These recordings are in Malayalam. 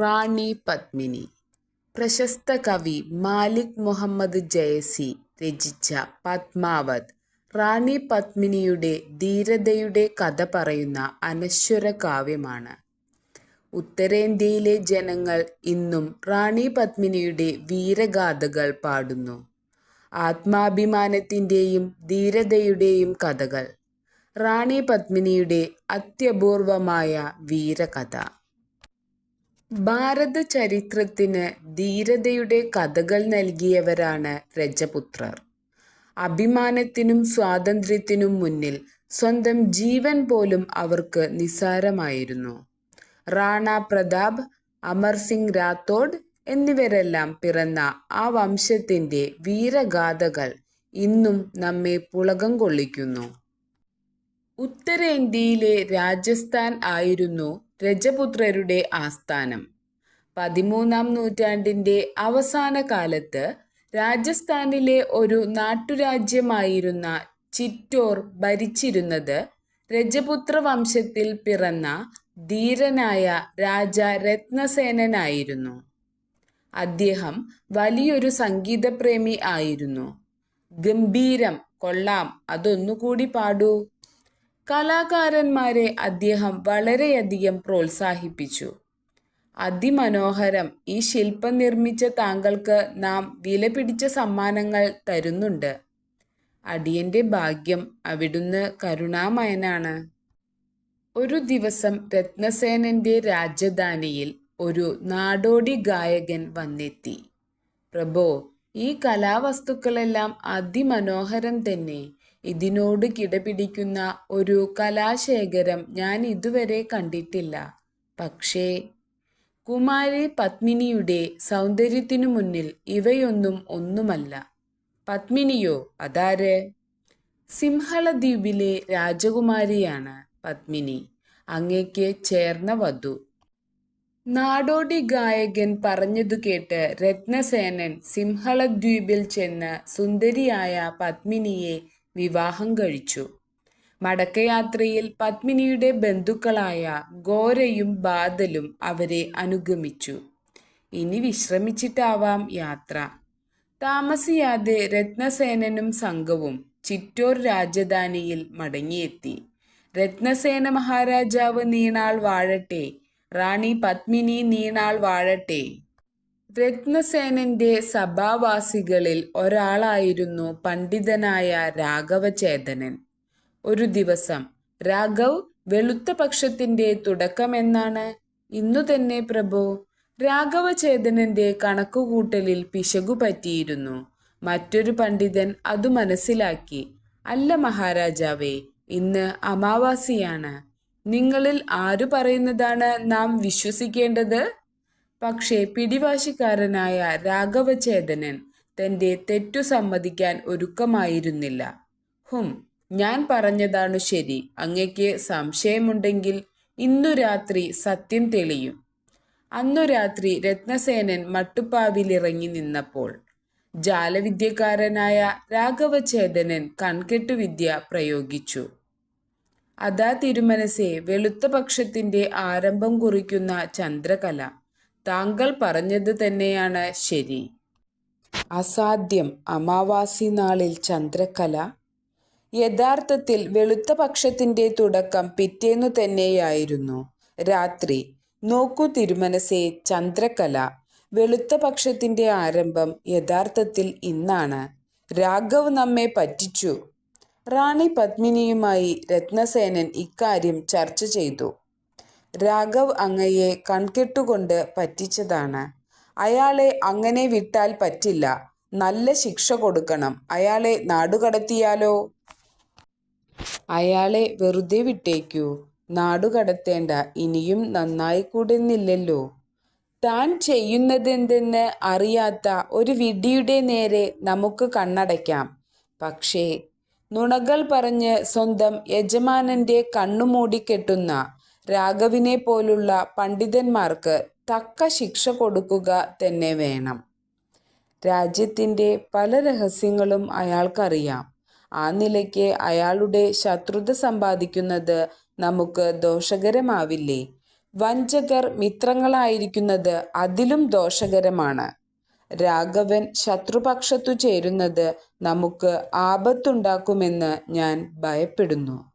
റാണി പത്മിനി. പ്രശസ്ത കവി മാലിക് മുഹമ്മദ് ജയസി രചിച്ച പത്മാവത്. റാണി പത്മിനിയുടെ ധീരതയുടെ കഥ പറയുന്ന അനശ്വര കാവ്യമാണ്. ഉത്തരേന്ത്യയിലെ ജനങ്ങൾ ഇന്നും റാണി പത്മിനിയുടെ വീരഗാഥകൾ പാടുന്നു. ആത്മാഭിമാനത്തിന്റെയും ധീരതയുടെയും കഥകൾ. റാണി പത്മിനിയുടെ അത്യപൂർവമായ വീരകഥ. ഭാരത ചരിത്രത്തിന് ധീരതയുടെ കഥകൾ നൽകിയവരാണ് രജപുത്രർ. അഭിമാനത്തിനും സ്വാതന്ത്ര്യത്തിനും മുന്നിൽ സ്വന്തം ജീവൻ പോലും അവർക്ക് നിസ്സാരമായിരുന്നു റാണ പ്രതാപ് അമർ സിംഗ് രാത്തോഡ് എന്നിവരെല്ലാം പിറന്ന ആ വംശത്തിന്റെ വീരഗാഥകൾ ഇന്നും നമ്മെ പുളകം കൊള്ളിക്കുന്നു. ഉത്തരേന്ത്യയിലെ രാജസ്ഥാൻ ആയിരുന്നു രജപുത്രരുടെ ആസ്ഥാനം. പതിമൂന്നാം നൂറ്റാണ്ടിന്റെ അവസാന കാലത്ത് രാജസ്ഥാനിലെ ഒരു നാട്ടുരാജ്യമായിരുന്ന ചിറ്റോർ ഭരിച്ചിരുന്നത് രജപുത്ര വംശത്തിൽ പിറന്ന ധീരനായ രാജ രത്നസേനനായിരുന്നു. അദ്ദേഹം വലിയൊരു സംഗീതപ്രേമി ആയിരുന്നു. ഗംഭീരം കൊള്ളാം അതൊന്നുകൂടി പാടൂ. കലാകാരന്മാരെ അദ്ദേഹം വളരെയധികം പ്രോത്സാഹിപ്പിച്ചു. അതിമനോഹരം ഈ ശില്പം നിർമ്മിച്ച താങ്കൾക്ക് നാം വിലപിടിച്ച സമ്മാനങ്ങൾ തരുന്നുണ്ട്. അടിയന്റെ ഭാഗ്യം അവിടുന്ന് കരുണാമയനാണ്. ഒരു ദിവസം രത്നസേനന്റെ രാജധാനിയിൽ ഒരു നാടോടി ഗായകൻ വന്നെത്തി. പ്രഭോ ഈ കലാവസ്തുക്കളെല്ലാം അതിമനോഹരം തന്നെ. ഇതിനോട് കിടപിടിക്കുന്ന ഒരു കലാശേഖരം ഞാൻ ഇതുവരെ കണ്ടിട്ടില്ല. പക്ഷേ കുമാരി പത്മിനിയുടെ സൗന്ദര്യത്തിനു മുന്നിൽ ഇവയൊന്നും ഒന്നുമല്ല. പത്മിനിയോ? അതാര്? സിംഹളദ്വീപിലെ രാജകുമാരിയാണ് പത്മിനി. അങ്ങേക്ക് ചേർന്ന വധു. നാടോടി ഗായകൻ പറഞ്ഞതു കേട്ട് രത്നസേനൻ സിംഹളദ്വീപിൽ ചെന്ന് സുന്ദരിയായ പത്മിനിയെ വിവാഹം കഴിച്ചു. മടക്കയാത്രയിൽ പത്മിനിയുടെ ബന്ധുക്കളായ ഗോരയും ബാദലും അവരെ അനുഗമിച്ചു. ഇനി വിശ്രമിച്ചിട്ടാവാം യാത്ര. താമസിയാതെ രത്നസേനനും സംഘവും ചിറ്റോർ രാജധാനിയിൽ മടങ്ങിയെത്തി. രത്നസേന മഹാരാജാവ് നീണാൾ വാഴട്ടെ റാണി പത്മിനി നീണാൾ വാഴട്ടെ രത്നസേനന്റെ സഭാവാസികളിൽ ഒരാളായിരുന്നു പണ്ഡിതനായ രാഘവചേതനൻ. ഒരു ദിവസം രാഘവ് വെളുത്ത പക്ഷത്തിന്റെ തുടക്കമെന്നാണ്? ഇന്നു തന്നെ പ്രഭു രാഘവചേതനന്റെ കണക്കുകൂട്ടലിൽ പിശകു പറ്റിയിരുന്നു. മറ്റൊരു പണ്ഡിതൻ അതു മനസ്സിലാക്കി അല്ല മഹാരാജാവേ ഇന്ന് അമാവാസിയാണ്. നിങ്ങളിൽ ആരു പറയുന്നതാണ് നാം വിശ്വസിക്കേണ്ടത്? പക്ഷേ പിടിവാശിക്കാരനായ രാഘവചേതനൻ തന്റെ തെറ്റു സമ്മതിക്കാൻ ഒരുക്കമായിരുന്നില്ല. ഹും ഞാൻ പറഞ്ഞതാണ് ശരി. അങ്ങയ്ക്ക് സംശയമുണ്ടെങ്കിൽ ഇന്നു രാത്രി സത്യം തെളിയും. അന്നു രാത്രി രത്നസേനൻ മട്ടുപ്പാവിലിറങ്ങി നിന്നപ്പോൾ ജാലവിദ്യക്കാരനായ രാഘവചേതനൻ കൺകെട്ടുവിദ്യ പ്രയോഗിച്ചു. അതാ തിരുമനസെ വെളുത്ത പക്ഷത്തിന്റെ ആരംഭം കുറിക്കുന്ന ചന്ദ്രകല. താങ്കൾ പറഞ്ഞത് തന്നെയാണ് ശരി. അസാധ്യം അമാവാസി നാളിൽ ചന്ദ്രകല. യഥാർത്ഥത്തിൽ വെളുത്ത പക്ഷത്തിന്റെ തുടക്കം പിറ്റേന്നു തന്നെയായിരുന്നു. രാത്രി നോക്കൂ തിരുമനസേ ചന്ദ്രകല. വെളുത്ത പക്ഷത്തിന്റെ ആരംഭം യഥാർത്ഥത്തിൽ ഇന്നാണ്. രാഘവ് നമ്മെ പറ്റിച്ചു. റാണി പത്മിനിയുമായി രത്നസേനൻ ഇക്കാര്യം ചർച്ച ചെയ്തു. രാഘവ് അങ്ങയെ കൺകെട്ടുകൊണ്ട് പറ്റിച്ചതാണ്. അയാളെ അങ്ങനെ വിട്ടാൽ പറ്റില്ല. നല്ല ശിക്ഷ കൊടുക്കണം. അയാളെ നാടുകടത്തിയാലോ അയാളെ വെറുതെ വിട്ടേക്കൂ. നാടുകടത്തേണ്ട ഇനിയും നന്നായി കൂടുന്നില്ലല്ലോ. താൻ ചെയ്യുന്നതെന്തെന്ന് അറിയാത്ത ഒരു വിഡിയുടെ നേരെ നമുക്ക് കണ്ണടയ്ക്കാം. പക്ഷേ നുണകൾ പറഞ്ഞ് സ്വന്തം യജമാനന്റെ കണ്ണുമൂടിക്കെട്ടുന്ന രാഘവിനെ പോലുള്ള പണ്ഡിതന്മാർക്ക് തക്ക ശിക്ഷ കൊടുക്കുക തന്നെ വേണം. രാജ്യത്തിന്റെ പല രഹസ്യങ്ങളും അയാൾക്കറിയാം. ആ നിലയ്ക്ക് അയാളുടെ ശത്രുത സമ്പാദിക്കുന്നത് നമുക്ക് ദോഷകരമാവില്ലേ? വഞ്ചകർ മിത്രങ്ങളായിരിക്കുന്നത് അതിലും ദോഷകരമാണ്. രാഘവൻ ശത്രുപക്ഷത്തു ചേരുന്നത് നമുക്ക് ആപത്തുണ്ടാക്കുമെന്ന് ഞാൻ ഭയപ്പെടുന്നു.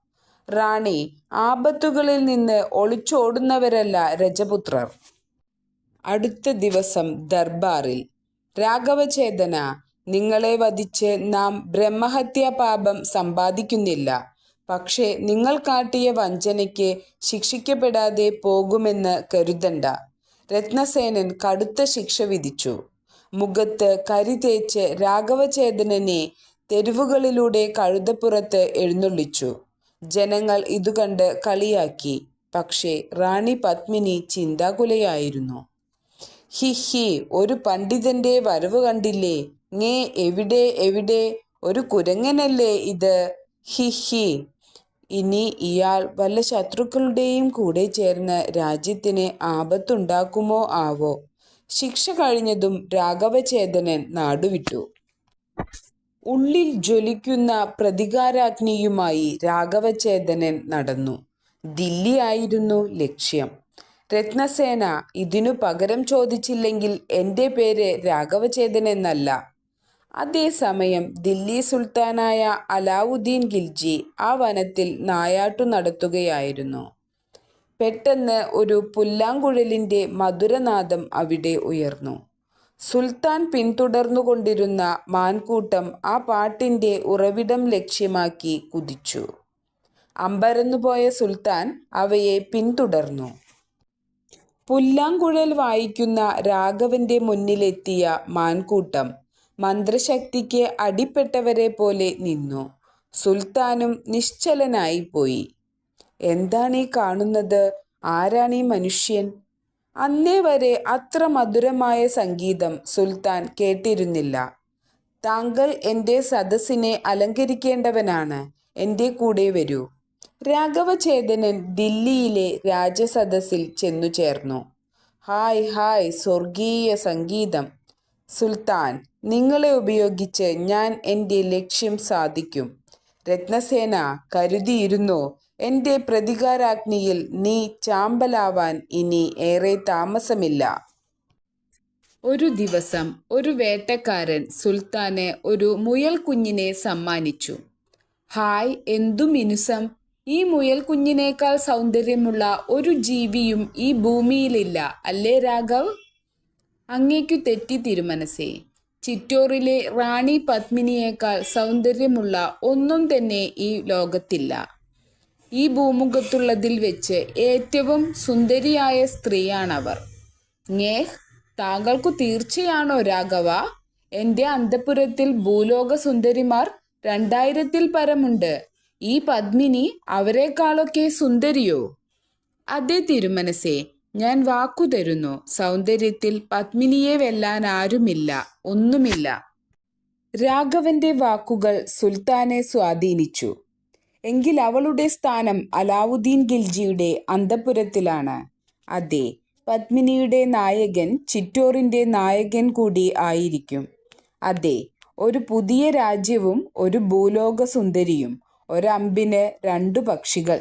റാണി ആപത്തുകളിൽ നിന്ന് ഒളിച്ചോടുന്നവരല്ല രജപുത്രർ. അടുത്ത ദിവസം ദർബാറിൽ. രാഘവചേതന നിങ്ങളെ വധിച്ച് നാം ബ്രഹ്മഹത്യാ പാപം സമ്പാദിക്കുന്നില്ല. പക്ഷേ നിങ്ങൾ കാട്ടിയ വഞ്ചനയ്ക്ക് ശിക്ഷിക്കപ്പെടാതെ പോകുമെന്ന് കരുതണ്ട. രത്നസേനൻ കടുത്ത ശിക്ഷ വിധിച്ചു. മുഖത്ത് കരി തേച്ച് രാഘവചേതനനെ തെരുവുകളിലൂടെ കഴുതപ്പുറത്ത് എഴുന്നള്ളിച്ചു. ജനങ്ങൾ ഇതുകണ്ട് കളിയാക്കി. പക്ഷേ റാണി പത്മിനി ചിന്താകുലയായിരുന്നു. ഹി ഹി ഒരു പണ്ഡിതന്റെ വരവ് കണ്ടില്ലേ? ഞേ എവിടെ എവിടെ? ഒരു കുരങ്ങനല്ലേ ഇത്? ഹി ഹി. ഇനി ഇയാൾ വല്ല ശത്രുക്കളുടെയും കൂടെ ചേർന്ന് രാജ്യത്തിന് ആപത്തുണ്ടാക്കുമോ ആവോ? ശിക്ഷ കഴിഞ്ഞതും രാഘവചേതനൻ നാടുവിട്ടു. ഉള്ളിൽ ജ്വലിക്കുന്ന പ്രതികാരാഗ്നിയുമായി രാഘവചേതനൻ നടന്നു. ദില്ലി ആയിരുന്നു ലക്ഷ്യം. രത്നസേന ഇതിനു പകരം ചോദിച്ചില്ലെങ്കിൽ എന്റെ പേര് രാഘവചേതൻ എന്നല്ല അതേസമയം ദില്ലി സുൽത്താനായ അലാവുദ്ദീൻ ഗിൽജി ആ വനത്തിൽ നായാട്ടു നടത്തുകയായിരുന്നു. പെട്ടെന്ന് ഒരു പുല്ലാങ്കുഴലിന്റെ മധുരനാദം അവിടെ ഉയർന്നു. സുൽത്താൻ പിന്തുടർന്നുകൊണ്ടിരുന്ന മാൻകൂട്ടം ആ പാട്ടിന്റെ ഉറവിടം ലക്ഷ്യമാക്കി കുതിച്ചു. അമ്പരന്നുപോയ സുൽത്താൻ അവയെ പിന്തുടർന്നു. പുല്ലാങ്കുഴൽ വായിക്കുന്ന രാഘവന്റെ മുന്നിലെത്തിയ മാൻകൂട്ടം മന്ത്രശക്തിക്ക് അടിപ്പെട്ടവരെ പോലെ നിന്നു. സുൽത്താനും നിശ്ചലനായിപ്പോയി എന്താണീ കാണുന്നത്? ആരാണീ മനുഷ്യൻ? അന്നേ വരെ അത്ര മധുരമായ സംഗീതം സുൽത്താൻ കേട്ടിരുന്നില്ല. താങ്കൾ എന്റെ സദസ്സിനെ അലങ്കരിക്കേണ്ടവനാണ്. എന്റെ കൂടെ വരൂ. രാഘവചേതനൻ ദില്ലിയിലെ രാജസദസ്സിൽ ചെന്നു ചേർന്നു. ഹായ് ഹായ് സ്വർഗീയ സംഗീതം. സുൽത്താൻ നിങ്ങളെ ഉപയോഗിച്ച് ഞാൻ എന്റെ ലക്ഷ്യം സാധിക്കും. രത്നസേന കരുതിയിരുന്നോ എന്റെ പ്രതികാരാഗ്നിയിൽ നീ ചാമ്പലാവാൻ ഇനി ഏറെ താമസമില്ല. ഒരു ദിവസം ഒരു വേട്ടക്കാരൻ സുൽത്താന് ഒരു മുയൽ കുഞ്ഞിനെ സമ്മാനിച്ചു. ഹായ് എന്തു മിനുസം? ഈ മുയൽ കുഞ്ഞിനേക്കാൾ സൗന്ദര്യമുള്ള ഒരു ജീവിയും ഈ ഭൂമിയിലില്ല അല്ലേ രാഘവ് അങ്ങേക്കു തെറ്റി തിരുമനസേ. ചിറ്റോറിലെ റാണി പത്മിനിയേക്കാൾ സൗന്ദര്യമുള്ള ഒന്നും തന്നെ ഈ ലോകത്തില്ല. ഈ ഭൂമുഖത്തുള്ളതിൽ വെച്ച് ഏറ്റവും സുന്ദരിയായ സ്ത്രീയാണവർ. ഞേഹ് താങ്കൾക്കു തീർച്ചയാണോ രാഘവ? എന്റെ അന്തപുരത്തിൽ ഭൂലോക സുന്ദരിമാർ രണ്ടായിരത്തിൽ പരമുണ്ട്. ഈ പത്മിനി അവരെക്കാളൊക്കെ സുന്ദരിയോ? അതെ തിരുമനസേ ഞാൻ വാക്കു തരുന്നു. സൗന്ദര്യത്തിൽ പത്മിനിയെ വെല്ലാൻ ആരുമില്ല ഒന്നുമില്ല. രാഘവന്റെ വാക്കുകൾ സുൽത്താനെ സ്വാധീനിച്ചു. എങ്കിൽ അവളുടെ സ്ഥാനം അലാവുദ്ദീൻ ഖിൽജിയുടെ അന്തപുരത്തിലാണ്. അതെ പത്മിനിയുടെ നായകൻ ചിറ്റോറിന്റെ നായകൻ കൂടി ആയിരിക്കും. അതെ ഒരു പുതിയ രാജ്യവും ഒരു ഭൂലോക സുന്ദരിയും ഒരമ്പിന് രണ്ടു പക്ഷികൾ.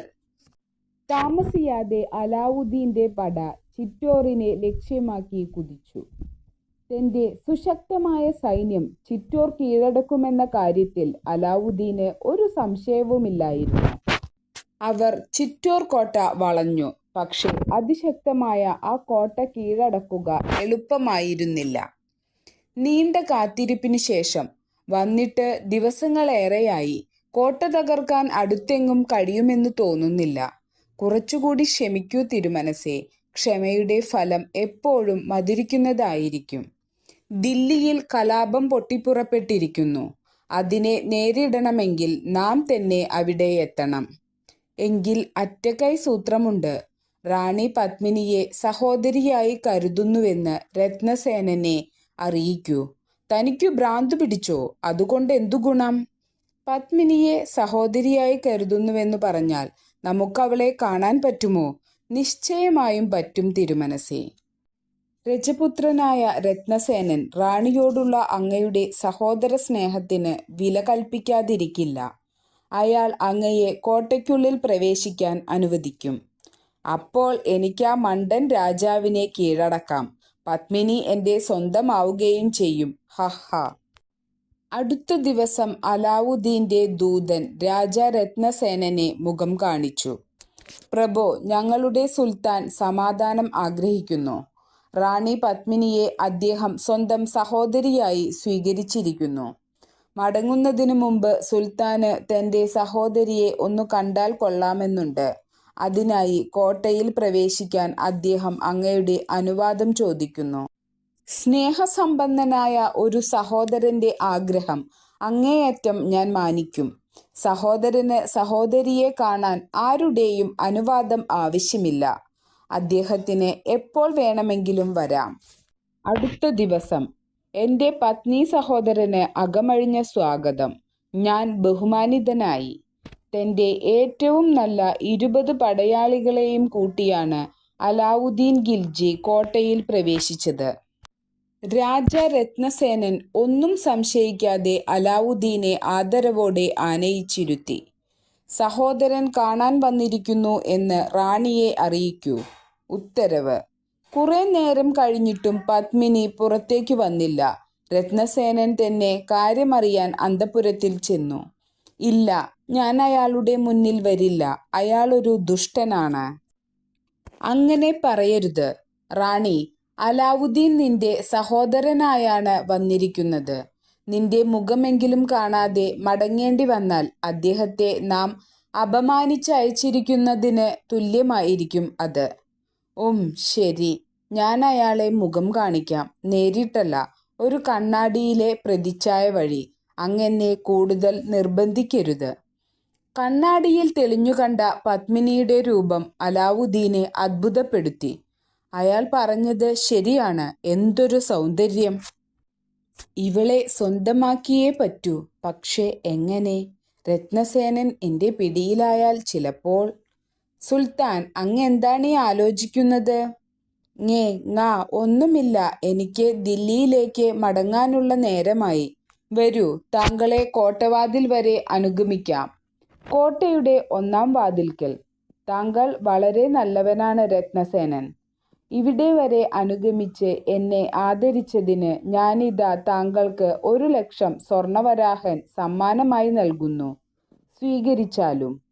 താമസിയാതെ അലാവുദ്ദീന്റെ പട ചിറ്റോറിനെ ലക്ഷ്യമാക്കി കുതിച്ചു. തന്റെ സുശക്തമായ സൈന്യം ചിറ്റോർ കീഴടക്കുമെന്ന കാര്യത്തിൽ അലാവുദ്ദീന് ഒരു സംശയവുമില്ലായിരുന്നു. അവർ ചിറ്റോർ കോട്ട വളഞ്ഞു. പക്ഷേ അതിശക്തമായ ആ കോട്ട കീഴടക്കുക എളുപ്പമായിരുന്നില്ല. നീണ്ട കാത്തിരിപ്പിന് ശേഷം വന്നിട്ട് ദിവസങ്ങളേറെയായി. കോട്ട തകർക്കാൻ അടുത്തെങ്ങും കഴിയുമെന്ന് തോന്നുന്നില്ല. കുറച്ചുകൂടി ക്ഷമിക്കൂ തിരുമനസേ. ക്ഷമയുടെ ഫലം എപ്പോഴും മധുരിക്കുന്നതായിരിക്കും. ദില്ലിയിൽ കലാപം പൊട്ടിപ്പുറപ്പെട്ടിരിക്കുന്നു. അതിനെ നേരിടണമെങ്കിൽ നാം തന്നെ അവിടെ എത്തണം. എങ്കിൽ അറ്റകൈ സൂത്രമുണ്ട്. റാണി പത്മിനിയെ സഹോദരിയായി കരുതുന്നുവെന്ന് രത്നസേനനെ അറിയിക്കൂ. തനിക്കു ഭ്രാന്തു പിടിച്ചോ? അതുകൊണ്ട് എന്തു ഗുണം? പത്മിനിയെ സഹോദരിയായി കരുതുന്നുവെന്ന് പറഞ്ഞാൽ നമുക്കവളെ കാണാൻ പറ്റുമോ? നിശ്ചയമായും പറ്റും തിരുമനസേ. രജപുത്രനായ രത്നസേനൻ റാണിയോടുള്ള അങ്ങയുടെ സഹോദര സ്നേഹത്തിന് വില കൽപ്പിക്കാതിരിക്കില്ല. അയാൾ അങ്ങയെ കോട്ടയ്ക്കുള്ളിൽ പ്രവേശിക്കാൻ അനുവദിക്കും. അപ്പോൾ എനിക്ക് ആ മണ്ടൻ രാജാവിനെ കീഴടക്കാം. പത്മിനി എന്റെ സ്വന്തമാവുകയും ചെയ്യും. ഹഹ അടുത്ത ദിവസം അലാവുദ്ദീന്റെ ദൂതൻ രാജാ രത്നസേനനെ മുഖം കാണിച്ചു. പ്രഭോ ഞങ്ങളുടെ സുൽത്താൻ സമാധാനം ആഗ്രഹിക്കുന്നു. റാണി പത്മിനിയെ അദ്ദേഹം സ്വന്തം സഹോദരിയായി സ്വീകരിച്ചിരിക്കുന്നു. മടങ്ങുന്നതിനു മുമ്പ് സുൽത്താന് തന്റെ സഹോദരിയെ ഒന്ന് കണ്ടാൽ കൊള്ളാമെന്നുണ്ട്. അതിനായി കോട്ടയിൽ പ്രവേശിക്കാൻ അദ്ദേഹം അങ്ങയുടെ അനുവാദം ചോദിക്കുന്നു. സ്നേഹസമ്പന്നനായ ഒരു സഹോദരന്റെ ആഗ്രഹം അങ്ങേയറ്റം ഞാൻ മാനിക്കും. സഹോദരന് സഹോദരിയെ കാണാൻ ആരുടെയും അനുവാദം ആവശ്യമില്ല. അദ്ദേഹത്തിന് എപ്പോൾ വേണമെങ്കിലും വരാം. അടുത്ത ദിവസം എന്റെ പത്നി സഹോദരന് അകമഴിഞ്ഞ സ്വാഗതം. ഞാൻ ബഹുമാനിതനായി. തന്റെ ഏറ്റവും നല്ല ഇരുപത് പടയാളികളെയും കൂട്ടിയാണ് അലാവുദ്ദീൻ ഗിൽജി കോട്ടയിൽ പ്രവേശിച്ചത്. രാജ രത്നസേനൻ ഒന്നും സംശയിക്കാതെ അലാവുദ്ദീനെ ആദരവോടെ ആനയിച്ചിരുത്തി. സഹോദരൻ കാണാൻ വന്നിരിക്കുന്നു എന്ന് റാണിയെ അറിയിക്കൂ. ഉത്തരവ്. കുറെ നേരം കഴിഞ്ഞിട്ടും പത്മിനി പുറത്തേക്ക് വന്നില്ല. രത്നസേനൻ തന്നെ കാര്യമറിയാൻ അന്തപുരത്തിൽ ചെന്നു. ഇല്ല ഞാൻ അയാളുടെ മുന്നിൽ വരില്ല. അയാളൊരു ദുഷ്ടനാണ്. അങ്ങനെ പറയരുത്. റാണി അലാവുദ്ദീൻ നിന്റെ സഹോദരനായാണ് വന്നിരിക്കുന്നത്. നിന്റെ മുഖമെങ്കിലും കാണാതെ മടങ്ങേണ്ടി വന്നാൽ അദ്ദേഹത്തെ നാം അപമാനിച്ചയച്ചിരിക്കുന്നതിന് തുല്യമായിരിക്കും അത്. ഉം ശരി. ഞാൻ അയാളെ മുഖം കാണിക്കാം. നേരിട്ടല്ല. ഒരു കണ്ണാടിയിലെ പ്രതിച്ഛായ വഴി. അങ്ങനെ കൂടുതൽ നിർബന്ധിക്കരുത്. കണ്ണാടിയിൽ തെളിഞ്ഞു കണ്ട പത്മിനിയുടെ രൂപം അലാവുദ്ദീനെ അത്ഭുതപ്പെടുത്തി. അയാൾ പറഞ്ഞത് ശരിയാണ്. എന്തൊരു സൗന്ദര്യം. ഇവളെ സ്വന്തമാക്കിയേ പറ്റൂ. പക്ഷേ എങ്ങനെ? രത്നസേനൻ എന്റെ പിടിയിലായാൽ ചിലപ്പോൾ സുൽത്താൻ അങ്ങെന്താണ് ഈ ആലോചിക്കുന്നത്? ഞേ ങാ ഒന്നുമില്ല. എനിക്ക് ദില്ലിയിലേക്ക് മടങ്ങാനുള്ള നേരമായി. വരൂ താങ്കളെ കോട്ടവാതിൽ വരെ അനുഗമിക്കാം. കോട്ടയുടെ ഒന്നാം വാതിൽക്കൽ. താങ്കൾ വളരെ നല്ലവനാണ് രത്നസേനൻ. ഇവിടെ വരെ അനുഗമിച്ച് എന്നെ ആദരിച്ചതിന് ഞാനിതാ താങ്കൾക്ക് ഒരു ലക്ഷം സ്വർണവരാഹൻ സമ്മാനമായി നൽകുന്നു. സ്വീകരിച്ചാലും.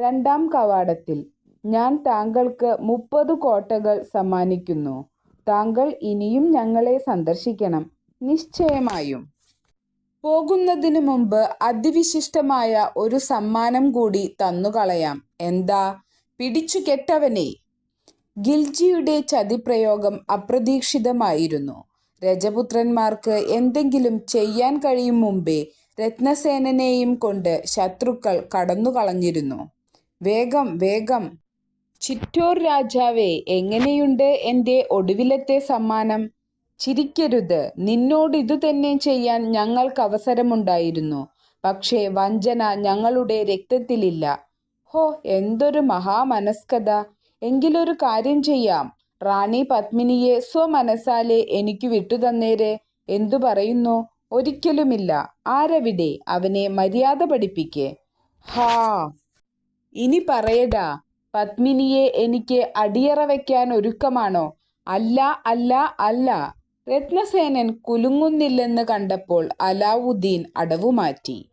രണ്ടാം കവാടത്തിൽ ഞാൻ താങ്കൾക്ക് മുപ്പത് കോട്ടകൾ സമ്മാനിക്കുന്നു. താങ്കൾ ഇനിയും ഞങ്ങളെ സന്ദർശിക്കണം. നിശ്ചയമായും. പോകുന്നതിന് മുമ്പ് അതിവിശിഷ്ടമായ ഒരു സമ്മാനം കൂടി തന്നുകളയാം എന്താ? പിടിച്ചു കെട്ടവനെ. ഗിൽജിയുടെ ചതിപ്രയോഗം അപ്രതീക്ഷിതമായിരുന്നു. രജപുത്രന്മാർക്ക് എന്തെങ്കിലും ചെയ്യാൻ കഴിയും മുമ്പേ രത്നസേനനെയും കൊണ്ട് ശത്രുക്കൾ കടന്നുകളഞ്ഞിരുന്നു. വേഗം വേഗം. ചിറ്റൂർ രാജാവേ എങ്ങനെയുണ്ട് എന്റെ ഒടുവിലത്തെ സമ്മാനം? ചിരിക്കരുത്. നിന്നോട് ഇതുതന്നെ ചെയ്യാൻ ഞങ്ങൾക്ക് അവസരമുണ്ടായിരുന്നു. പക്ഷേ വഞ്ചന ഞങ്ങളുടെ രക്തത്തിലില്ല. ഹോ എന്തൊരു മഹാമനസ്കത. എങ്കിലൊരു കാര്യം ചെയ്യാം. റാണി പത്മിനിയെ സ്വമനസാലെ എനിക്ക് വിട്ടുതന്നേരെ. എന്തു പറയുന്നു? ഒരിക്കലുമില്ല. ആരവിടെ? അവനെ മര്യാദ പഠിപ്പിക്കേ. ഹാ. ഇനി പറയടാ പത്മിനിയെ എനിക്ക് അടിയറ വയ്ക്കാൻ ഒരുക്കമാണോ? അല്ല അല്ല അല്ല. രത്നസേനൻ കുലുങ്ങുന്നില്ലെന്ന് കണ്ടപ്പോൾ അലാവുദ്ദീൻ അടവുമാറ്റി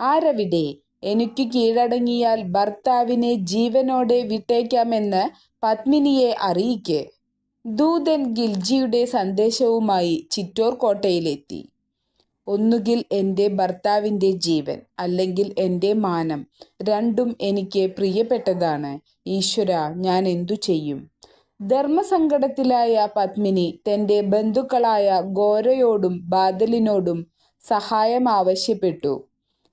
ആരവിടെ? എനിക്ക് കീഴടങ്ങിയാൽ ഭർത്താവിനെ ജീവനോടെ വിട്ടേക്കാമെന്ന് പത്മിനിയെ അറിയിക്കേ. ദൂതൻ ഗിൽജിയുടെ സന്ദേശവുമായി ചിറ്റോർ കോട്ടയിലെത്തി. ഒന്നുകിൽ എന്റെ ഭർത്താവിന്റെ ജീവൻ അല്ലെങ്കിൽ എന്റെ മാനം രണ്ടും എനിക്ക് പ്രിയപ്പെട്ടതാണ്. ഈശ്വര ഞാൻ എന്തു ചെയ്യും? ധർമ്മസങ്കടത്തിലായ പത്മിനി തന്റെ ബന്ധുക്കളായ ഗോരയോടും ബാദലിനോടും സഹായം ആവശ്യപ്പെട്ടു.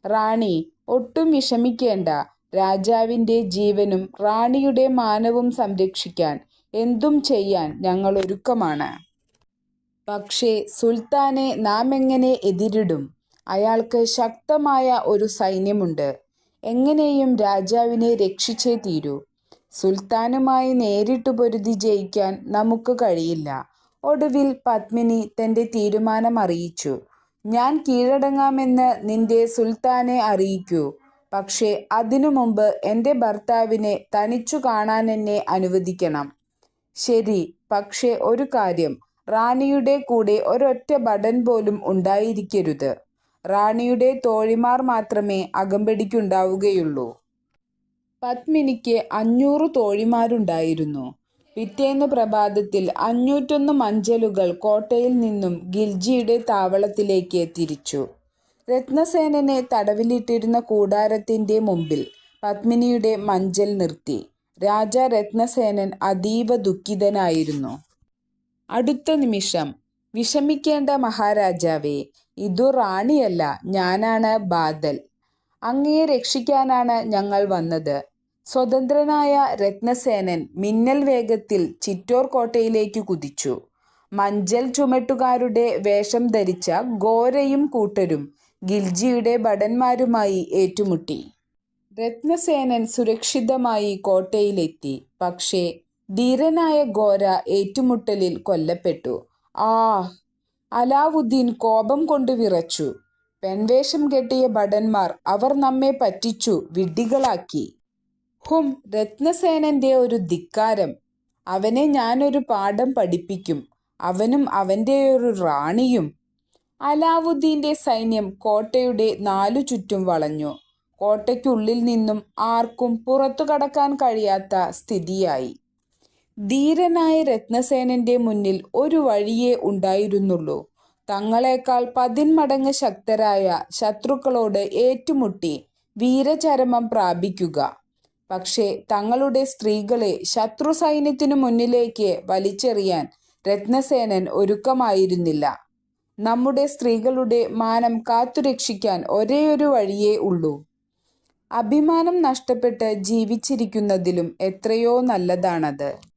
റാണി ഒട്ടും വിഷമിക്കേണ്ട. രാജാവിന്റെ ജീവനും റാണിയുടെ മാനവും സംരക്ഷിക്കാൻ എന്തും ചെയ്യാൻ ഞങ്ങൾ ഒരുക്കമാണ്. പക്ഷേ സുൽത്താനെ നാം എങ്ങനെ എതിരിടും? അയാൾക്ക് ശക്തമായ ഒരു സൈന്യമുണ്ട്. എങ്ങനെയും രാജാവിനെ രക്ഷിച്ചേ തീരൂ. സുൽത്താനുമായി നേരിട്ട് പൊരുതി ജയിക്കാൻ നമുക്ക് കഴിയില്ല. ഒടുവിൽ പത്മിനി തന്റെ തീരുമാനം അറിയിച്ചു. ഞാൻ കീഴടങ്ങാമെന്ന് നിന്റെ സുൽത്താനെ അറിയിക്കൂ. പക്ഷേ അതിനു മുമ്പ് എന്റെ ഭർത്താവിനെ തനിച്ചു കാണാൻ എന്നെ അനുവദിക്കണം. ശരി പക്ഷേ ഒരു കാര്യം. റാണിയുടെ കൂടെ ഒരൊറ്റ ഭടൻ പോലും ഉണ്ടായിരിക്കരുത്. റാണിയുടെ തോഴിമാർ മാത്രമേ അകമ്പടിക്കുണ്ടാവുകയുള്ളൂ. പത്മിനിക്ക് അഞ്ഞൂറ് തോഴിമാരുണ്ടായിരുന്നു. പിറ്റേന്ന് പ്രഭാതത്തിൽ അഞ്ഞൂറ്റൊന്ന് മഞ്ചലുകൾ കോട്ടയിൽ നിന്നും ഗിൽജിയുടെ താവളത്തിലേക്ക് തിരിച്ചു. രത്നസേനനെ തടവിലിട്ടിരുന്ന കൂടാരത്തിന്റെ മുമ്പിൽ പത്മിനിയുടെ മഞ്ചൽ നിർത്തി. രാജ രത്നസേനൻ അതീവ ദുഃഖിതനായിരുന്നു. അടുത്ത നിമിഷം വിഷമിക്കേണ്ട മഹാരാജാവേ ഇതു റാണിയല്ല ഞാനാണ് ബാദൽ. അങ്ങയെ രക്ഷിക്കാനാണ് ഞങ്ങൾ വന്നത്. സ്വതന്ത്രനായ രത്നസേനൻ മിന്നൽ വേഗത്തിൽ ചിറ്റോർ കോട്ടയിലേക്ക് കുതിച്ചു. മഞ്ചൽ ചുമട്ടുകാരുടെ വേഷം ധരിച്ച ഗോരയും കൂട്ടരും ഗിൽജിയുടെ ഭടന്മാരുമായി ഏറ്റുമുട്ടി. രത്നസേനൻ സുരക്ഷിതമായി കോട്ടയിലെത്തി. പക്ഷേ ധീരനായ ഗോര ഏറ്റുമുട്ടലിൽ കൊല്ലപ്പെട്ടു. ആ അലാവുദ്ദീൻ കോപം കൊണ്ട് വിറച്ചു. പെൺവേഷം കെട്ടിയ ഭടന്മാർ അവർ നമ്മെ പറ്റിച്ചു വിഡ്ഢികളാക്കി. ഹും രത്നസേനന്റെ ഒരു ധിക്കാരം. അവനെ ഞാനൊരു പാഠം പഠിപ്പിക്കും. അവനും അവന്റെ ഒരു റാണിയും. അലാവുദ്ദീന്റെ സൈന്യം കോട്ടയുടെ നാലു ചുറ്റും വളഞ്ഞു. കോട്ടയ്ക്കുള്ളിൽ നിന്നും ആർക്കും പുറത്തു കടക്കാൻ കഴിയാത്ത സ്ഥിതിയായി. ധീരനായ രത്നസേനന്റെ മുന്നിൽ ഒരു വഴിയേ ഉണ്ടായിരുന്നുള്ളൂ. തങ്ങളെക്കാൾ പതിന്മടങ്ങ് ശക്തരായ ശത്രുക്കളോട് ഏറ്റുമുട്ടി വീരചരമം പ്രാപിക്കുക. പക്ഷേ തങ്ങളുടെ സ്ത്രീകളെ ശത്രു സൈന്യത്തിനു മുന്നിലേക്ക് വലിച്ചെറിയാൻ രത്നസേനൻ ഒരുക്കമായിരുന്നില്ല. നമ്മുടെ സ്ത്രീകളുടെ മാനം കാത്തുരക്ഷിക്കാൻ ഒരേയൊരു വഴിയേ ഉള്ളൂ. അഭിമാനം നഷ്ടപ്പെട്ട് ജീവിച്ചിരിക്കുന്നതിലും എത്രയോ നല്ലതാണത്.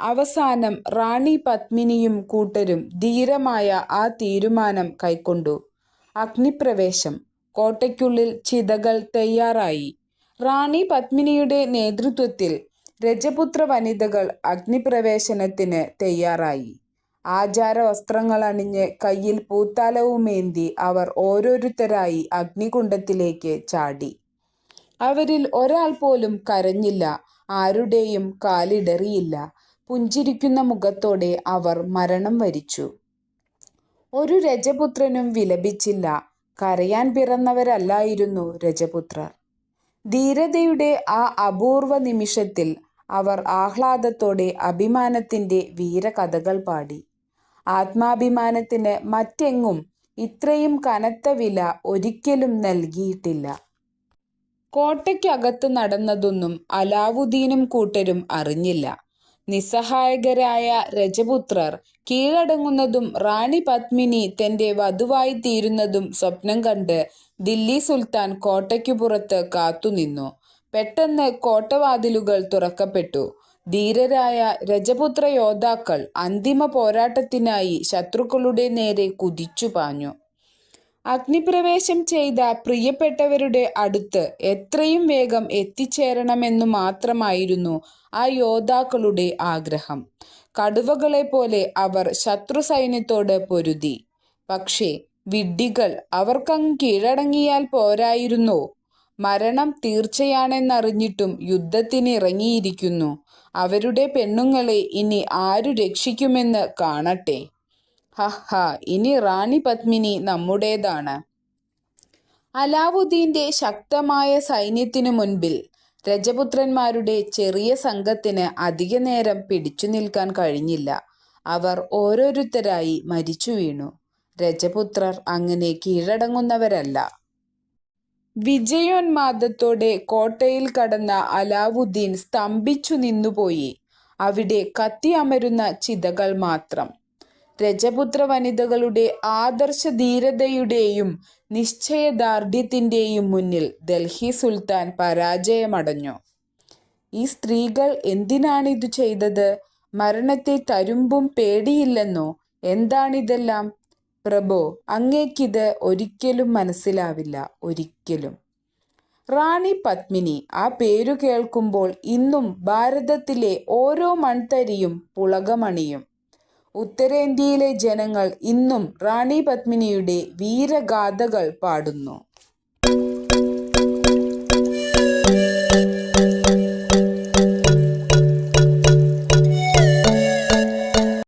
അവസാനം റാണി പത്മിനിയും കൂട്ടരും ധീരമായ ആ തീരുമാനം കൈക്കൊണ്ടു. അഗ്നിപ്രവേശം. കോട്ടയ്ക്കുള്ളിൽ ചിതകൾ തയ്യാറായി. റാണി പത്മിനിയുടെ നേതൃത്വത്തിൽ രജപുത്ര വനിതകൾ അഗ്നിപ്രവേശനത്തിന് തയ്യാറായി. ആചാര വസ്ത്രങ്ങൾ അണിഞ്ഞ് കയ്യിൽ പൂത്താലവുമേന്തി അവർ ഓരോരുത്തരായി അഗ്നികുണ്ഡത്തിലേക്ക് ചാടി. അവരിൽ ഒരാൾ പോലും കരഞ്ഞില്ല ആരുടെയും കാലിടറിയില്ല. പുഞ്ചിരിക്കുന്ന മുഖത്തോടെ അവർ മരണം വരിച്ചു. ഒരു രജപുത്രനും വിലപിച്ചില്ല. കരയാൻ പിറന്നവരല്ലായിരുന്നു രജപുത്രർ. ധീരതയുടെ ആ അപൂർവ നിമിഷത്തിൽ അവർ ആഹ്ലാദത്തോടെ അഭിമാനത്തിന്റെ വീരകഥകൾ പാടി. ആത്മാഭിമാനത്തിന് മറ്റെങ്ങും ഇത്രയും കനത്ത വില ഒരിക്കലും നൽകിയിട്ടില്ല. കോട്ടയ്ക്കകത്ത് നടന്നതൊന്നും അലാവുദ്ദീനും കൂട്ടരും അറിഞ്ഞില്ല. നിസ്സഹായകരായ രജപുത്രർ. കീഴടങ്ങുന്നതും റാണി പത്മിനി തന്റെ വധുവായി തീരുന്നതും സ്വപ്നം കണ്ട് ദില്ലി സുൽത്താൻ കോട്ടയ്ക്കു പുറത്ത് കാത്തുനിന്നു പെട്ടെന്ന് കോട്ടവാതിലുകൾ തുറക്കപ്പെട്ടു. ധീരരായ രജപുത്ര യോദ്ധാക്കൾ അന്തിമ പോരാട്ടത്തിനായി ശത്രുക്കളുടെ നേരെ കുതിച്ചു പാഞ്ഞു. അഗ്നിപ്രവേശം ചെയ്ത പ്രിയപ്പെട്ടവരുടെ അടുത്ത് എത്രയും വേഗം എത്തിച്ചേരണമെന്നു മാത്രമായിരുന്നു ആ യോദ്ധാക്കളുടെ ആഗ്രഹം. കടുവകളെ പോലെ അവർ ശത്രു സൈന്യത്തോട് പൊരുതി. പക്ഷേ വിഡ്ഢികൾ അവർക്കങ്ങ് കീഴടങ്ങിയാൽ പോരായിരുന്നോ. മരണം തീർച്ചയാണെന്നറിഞ്ഞിട്ടും യുദ്ധത്തിന് ഇറങ്ങിയിരിക്കുന്നു. അവരുടെ പെണ്ണുങ്ങളെ ഇനി ആരു രക്ഷിക്കുമെന്ന് കാണട്ടെ. ഹഹ ഇനി റാണി പത്മിനി നമ്മുടേതാണ്. അലാവുദ്ദീന്റെ ശക്തമായ സൈന്യത്തിനു മുൻപിൽ രജപുത്രന്മാരുടെ ചെറിയ സംഘത്തിന് അധിക നേരം പിടിച്ചു നിൽക്കാൻ കഴിഞ്ഞില്ല. അവർ ഓരോരുത്തരായി മരിച്ചു വീണു. രജപുത്രർ അങ്ങനെ കീഴടങ്ങുന്നവരല്ല. വിജയോന്മാദത്തോടെ കോട്ടയിൽ കടന്ന അലാവുദ്ദീൻ സ്തംഭിച്ചു നിന്നുപോയി. അവിടെ കത്തി അമരുന്ന ചിതകൾ മാത്രം. രജപുത്ര വനിതകളുടെ ആദർശ ധീരതയുടെയും നിശ്ചയദാർഢ്യത്തിന്റെയും മുന്നിൽ ഡൽഹി സുൽത്താൻ പരാജയമടഞ്ഞു. ഈ സ്ത്രീകൾ എന്തിനാണിതു ചെയ്തത്? മരണത്തെ തരുമ്പും പേടിയില്ലെന്നോ? എന്താണിതെല്ലാം? പ്രഭോ അങ്ങേക്കിത് ഒരിക്കലും മനസ്സിലാവില്ല ഒരിക്കലും. റാണി പത്മിനി ആ പേരു കേൾക്കുമ്പോൾ ഇന്നും ഭാരതത്തിലെ ഓരോ മൺതരിയും പുളകമണിയും. ഉത്തരേന്ത്യയിലെ ജനങ്ങൾ ഇന്നും റാണി പത്മിനിയുടെ വീരഗാഥകൾ പാടുന്നു.